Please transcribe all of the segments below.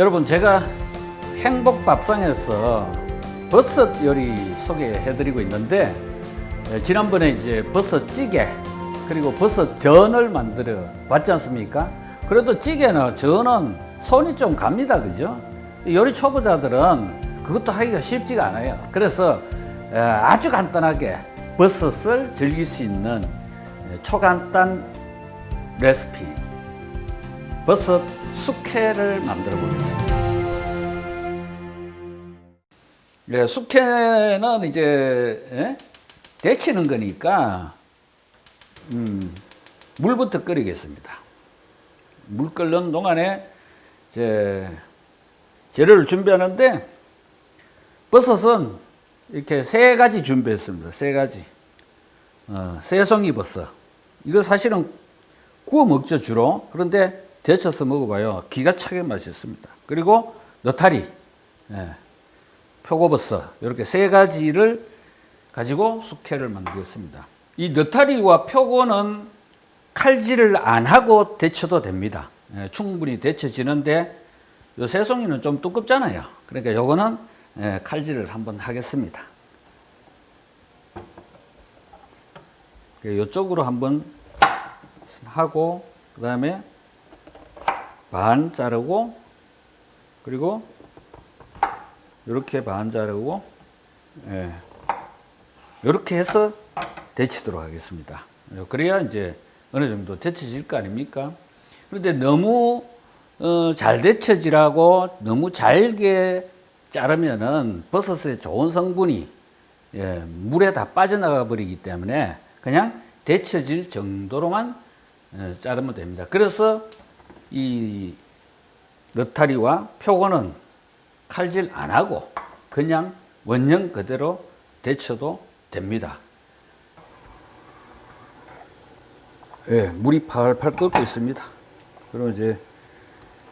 여러분 제가 행복밥상에서 버섯 요리 소개해드리고 있는데 에, 지난번에 이제 버섯 찌개 그리고 버섯 전을 만들어 봤지 않습니까? 그래도 찌개나 전은 손이 좀 갑니다, 그죠? 요리 초보자들은 그것도 하기가 쉽지가 않아요. 그래서 에, 아주 간단하게 버섯을 즐길 수 있는 에, 초간단 레시피 버섯 숙회를 만들어 보겠습니다. 예, 숙회는 이제 예? 데치는 거니까 음, 물부터 끓이겠습니다. 물 끓는 동안에 이제 재료를 준비하는데 버섯은 이렇게 세 가지 준비했습니다. 세 가지. 어, 새송이 버섯. 이거 사실은 구워 먹죠 주로. 그런데 데쳐서 먹어봐요. 기가 차게 맛있습니다. 그리고 너타리, 예, 표고버섯 이렇게 세 가지를 가지고 숙회를 만들겠습니다. 이 너타리와 표고는 칼질을 안 하고 데쳐도 됩니다. 예, 충분히 데쳐지는데 요 새송이는 좀 두껍잖아요. 그러니까 요거는 예, 칼질을 한번 하겠습니다. 이쪽으로 한번 하고 그 다음에 반 자르고 그리고 이렇게 반 자르고 예. 이렇게 해서 데치도록 하겠습니다. 그래야 이제 어느 정도 데쳐질 거 아닙니까? 그런데 너무 어, 잘 데쳐지라고 너무 잘게 자르면은 버섯의 좋은 성분이 예, 물에 다 빠져나가 버리기 때문에 그냥 데쳐질 정도로만 예, 자르면 됩니다. 그래서 이 너타리와 표고는 칼질 안 하고 그냥 원형 그대로 데쳐도 됩니다. 예, 물이 팔팔 끓고 있습니다. 그럼 이제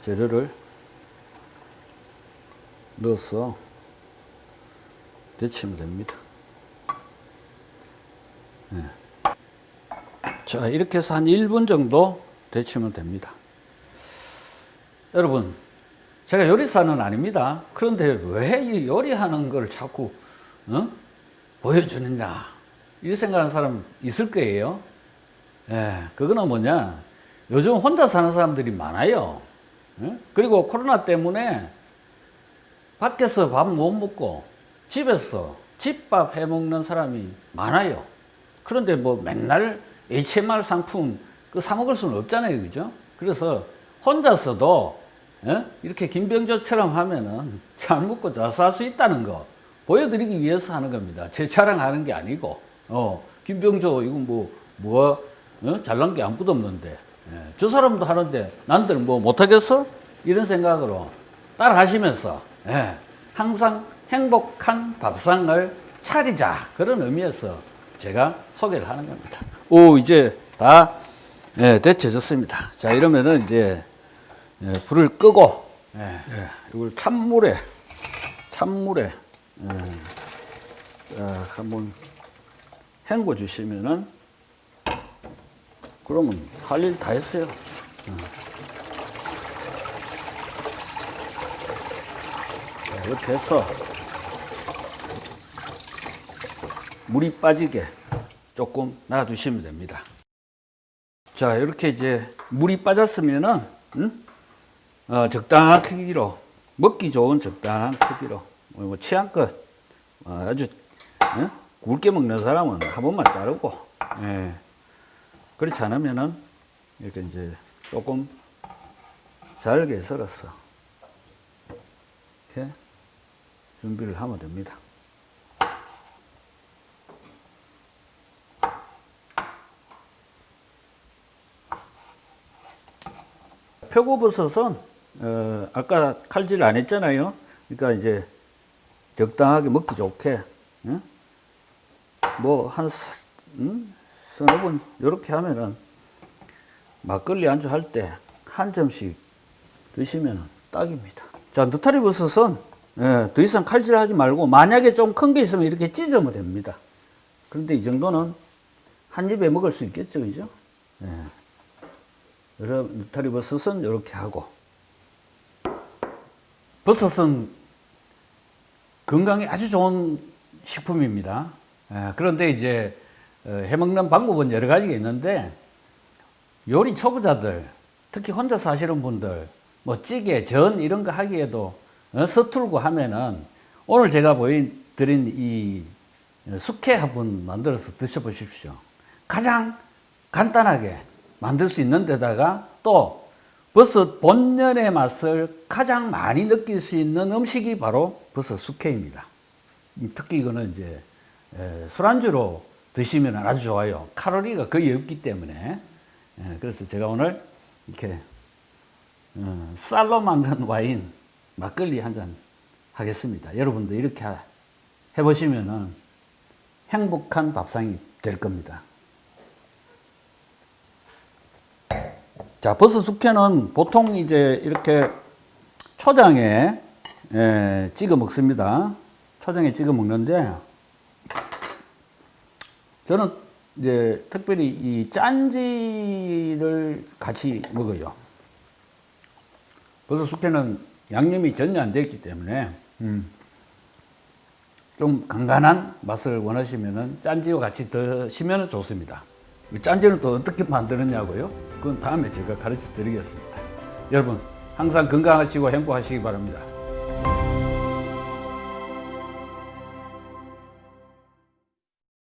재료를 넣어서 데치면 됩니다. 예. 자, 이렇게 해서 한 1분 정도 데치면 됩니다. 여러분, 제가 요리사는 아닙니다. 그런데 왜 이 요리하는 걸 자꾸 어? 보여주느냐 이 생각하는 사람 있을 거예요. 예, 그거는 뭐냐? 요즘 혼자 사는 사람들이 많아요. 예? 그리고 코로나 때문에 밖에서 밥 못 먹고 집에서 집밥 해 먹는 사람이 많아요. 그런데 뭐 맨날 HMR 상품 그 사 먹을 수는 없잖아요, 그죠? 그래서 혼자서도 예? 이렇게 김병조처럼 하면은 잘 먹고 잘 살 수 있다는 거 보여드리기 위해서 하는 겁니다. 제 자랑하는 게 아니고, 어, 김병조 이건 뭐, 뭐, 어? 잘난 게 아무것도 없는데, 예. 저 사람도 하는데 난들 뭐 못하겠어? 이런 생각으로 따라하시면서, 예. 항상 행복한 밥상을 차리자. 그런 의미에서 제가 소개를 하는 겁니다. 오, 이제 다, 예, 데쳐졌습니다. 자, 이러면은 이제, 예, 불을 끄고, 예, 예, 이걸 찬물에, 찬물에, 예, 자, 한번 헹궈 주시면은, 그러면 할 일 다 했어요. 어. 자, 이렇게 해서 물이 빠지게 조금 놔두시면 됩니다. 자, 이렇게 이제 물이 빠졌으면은, 음? 어, 적당한 크기로, 먹기 좋은 적당한 크기로, 뭐 취향껏, 어, 아주, 어? 굵게 먹는 사람은 한 번만 자르고, 예. 그렇지 않으면은, 이렇게 이제 조금 잘게 썰었어. 이렇게 준비를 하면 됩니다. 표고버섯은 어, 아까 칼질 안 했잖아요. 그러니까 이제 적당하게 먹기 좋게 응? 뭐한 음? 서너 번 이렇게 하면은 막걸리 안주 할 때 한 점씩 드시면 딱입니다. 자, 느타리 버섯은 예, 더 이상 칼질하지 말고 만약에 좀 큰 게 있으면 이렇게 찢으면 됩니다. 그런데 이 정도는 한 입에 먹을 수 있겠죠, 그죠? 예. 느타리 버섯은 이렇게 하고 버섯은 건강에 아주 좋은 식품입니다. 예, 그런데 이제 어, 해먹는 방법은 여러 가지가 있는데 요리 초보자들, 특히 혼자 사시는 분들, 뭐 찌개, 전 이런 거 하기에도 어, 서툴고 하면은 오늘 제가 보여드린 이 숙회 한번 만들어서 드셔보십시오. 가장 간단하게 만들 수 있는 데다가 또 버섯 본연의 맛을 가장 많이 느낄 수 있는 음식이 바로 버섯 숙회입니다. 이 특히 이거는 이제 에, 술안주로 드시면 아주 좋아요. 칼로리가 거의 없기 때문에. 예, 그래서 제가 오늘 이렇게 어, 쌀로 만든 와인 막걸리 한 잔 하겠습니다. 여러분도 이렇게 하- 해보시면은 행복한 밥상이 될 겁니다. 자, 버섯 숙회는 보통 이제 이렇게 초장에 예, 찍어 먹습니다. 초장에 찍어 먹는데 저는 이제 특별히 이 짠지를 같이 먹어요. 버섯 숙회는 양념이 전혀 안 되어 있기 때문에 음, 좀 간간한 맛을 원하시면은 짠지와 같이 드시면 좋습니다. 이 짠지는 또 어떻게 만드느냐고요? 그건 다음에 제가 가르쳐 드리겠습니다. 여러분 항상 건강하시고 행복하시기 바랍니다.